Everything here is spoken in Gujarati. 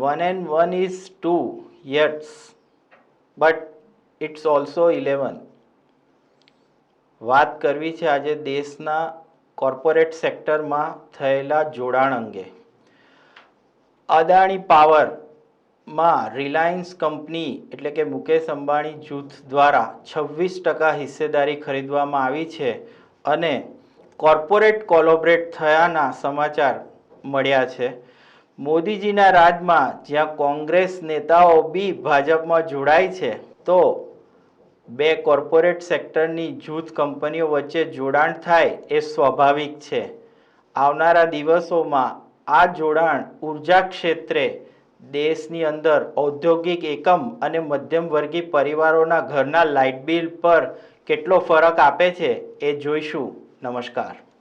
One and one is two yes but it's also eleven વાત કરવી છે આજે દેશના કોર્પોરેટ સેક્ટરમાં થયેલા જોડાણ અંગે. અદાણી પાવરમાં રિલાયન્સ કંપની એટલે કે મુકેશ અંબાણી જૂથ દ્વારા છવ્વીસ ટકા હિસ્સેદારી ખરીદવામાં આવી છે અને કોર્પોરેટ કોલોબરેટ થયાના સમાચાર મળ્યા છે. મોદીજીના રાજમાં જ્યાં કોંગ્રેસ નેતાઓ બી ભાજપમાં જોડાય છે, તો બે કોર્પોરેટ સેક્ટરની જૂથ કંપનીઓ વચ્ચે જોડાણ થાય એ સ્વાભાવિક છે. આવનારા દિવસોમાં આ જોડાણ ઊર્જા ક્ષેત્રે દેશની અંદર ઔદ્યોગિક એકમ અને મધ્યમ વર્ગીય પરિવારોના ઘરના લાઇટ બિલ પર કેટલો ફરક આપે છે એ જોઈશું. નમસ્કાર.